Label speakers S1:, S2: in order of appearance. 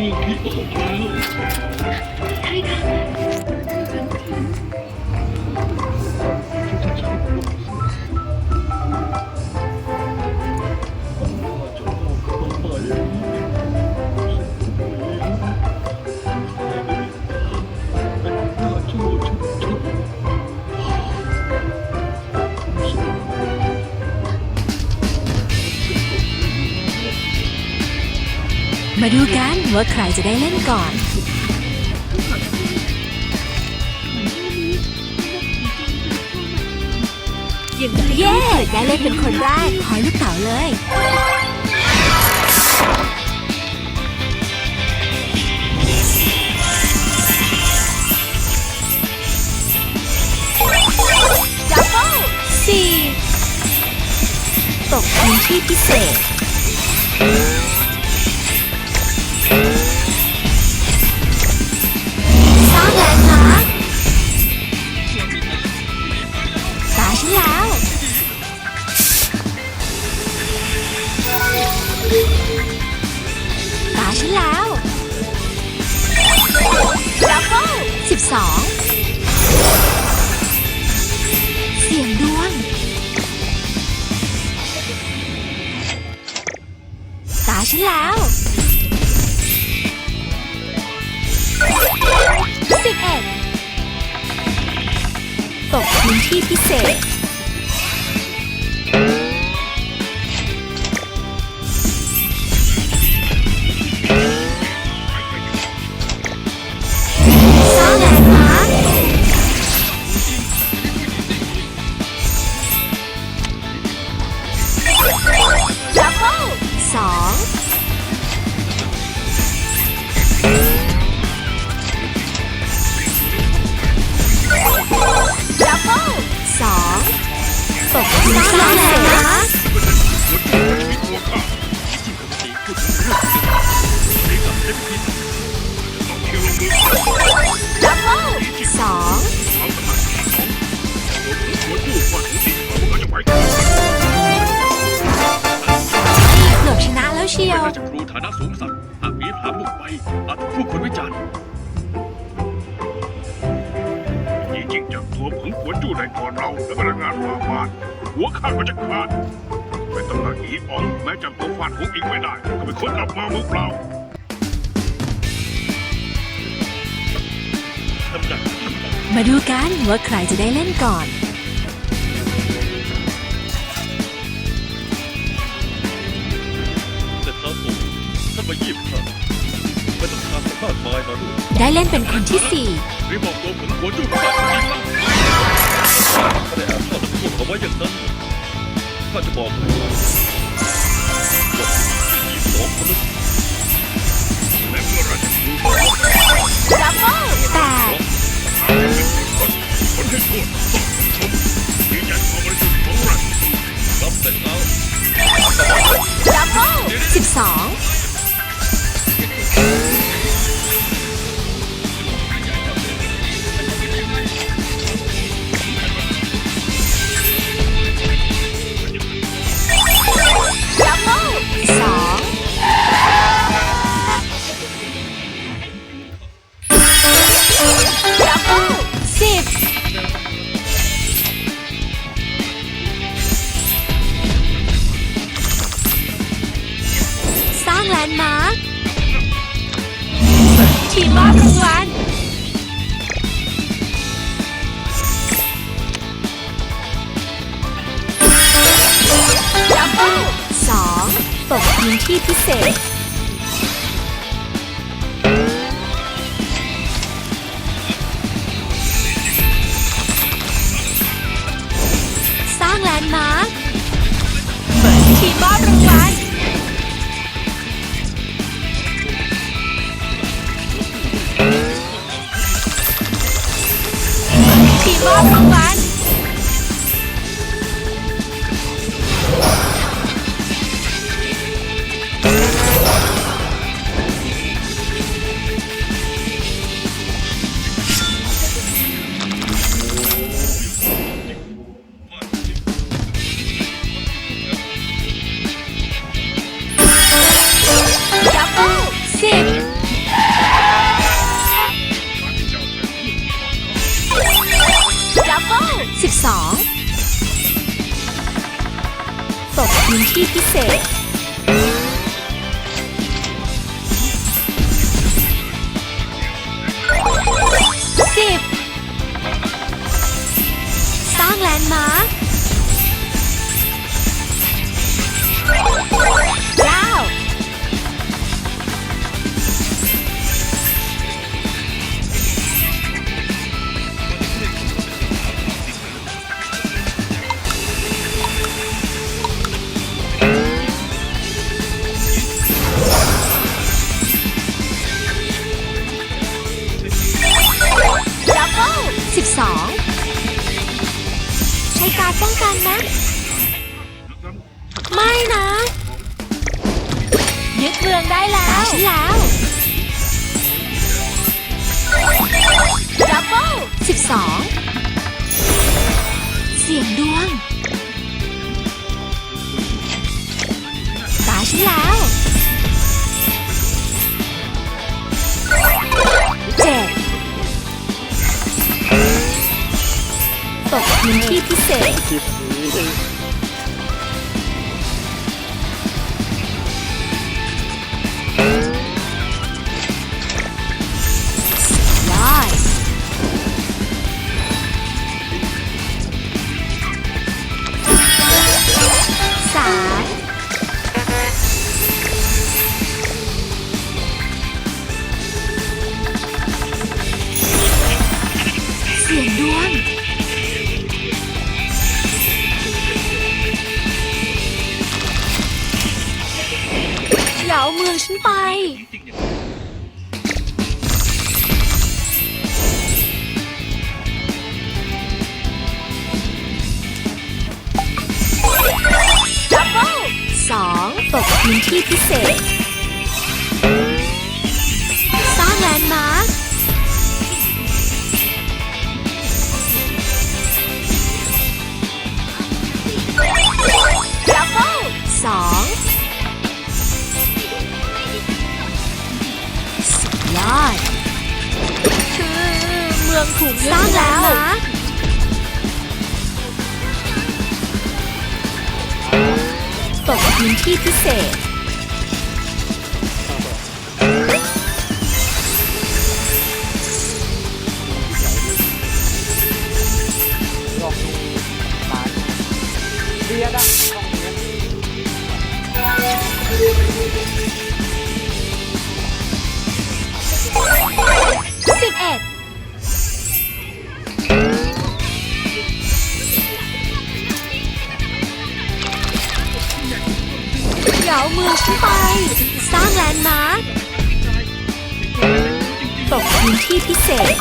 S1: รื่อ ดู
S2: กันว่าใครจะได้เล่นก่อน
S3: อย่งไร
S2: เย้ได้เล่นเป็นคนแรกคอยลูกเต๋าเลย
S3: จับเบิ้
S2: สี่ตกพื้นที่พิเศษ
S3: 12 เสี
S2: ยงดวง ตาฉันแล้ว 11ตกพื้นที่พิเศษ
S3: เกื
S2: อบชนะแล้วเชียว
S1: ราชครูฐานะสูงสักหากมีพาบุกไปอาจถูกผู้คนวิจารณ์ยิ่งจริงจังตัวผงขวนจู่ในก่อนเรา และพนักงานฝ่าบ้าน หัวขาดก็จะขาดเป็นตำหนักอีอ๋องแม้จับตัวฟาดหัวอีกไม่ได้ ก็เป็นคนกลับมามือเปล่าตำหนักอีอ๋อง
S2: มาดูกันว่าใครจะได้เล่นก่อน
S1: เล่
S2: นเป็นคนที่สี่
S1: รีบบอกตัวผงขวนจู่ฟาดหัวอีกแล้วถ้าได้แอบทอดพวกเอาไว้อย่างนั้นข้าจะบอกให้ว่าอีสองคนนั้นและเมื่อราชครู
S3: จับเบิล
S2: แปด
S1: คนให้โทษต้องชมยืนยันความบริสุทธิ์ของราชครูรับแต่
S3: มาร์ค
S2: ทีมมอบรางวัลสอง
S3: ตกพื้นที่พิ
S2: เศษ 金ピピセ การป้องกันนะ ไม่นะ
S3: ยึดเมืองได้แล้
S2: วฉันแล้ว
S3: ดับเบิล
S2: สิบสอง เสียงดวง ตกพื้นที่พิเศษได้ ฉันไป
S3: ดับเบิล
S2: สองตกพื้นที่พิเศษ
S3: ถูก
S2: สร้างแล้
S3: ว
S2: นะตกพื้นที่พิเศษ
S4: อย่า
S2: เอาเมืองขึ้นไป สร้างแลนด์มาร์คตกพื้นที่พิเศษ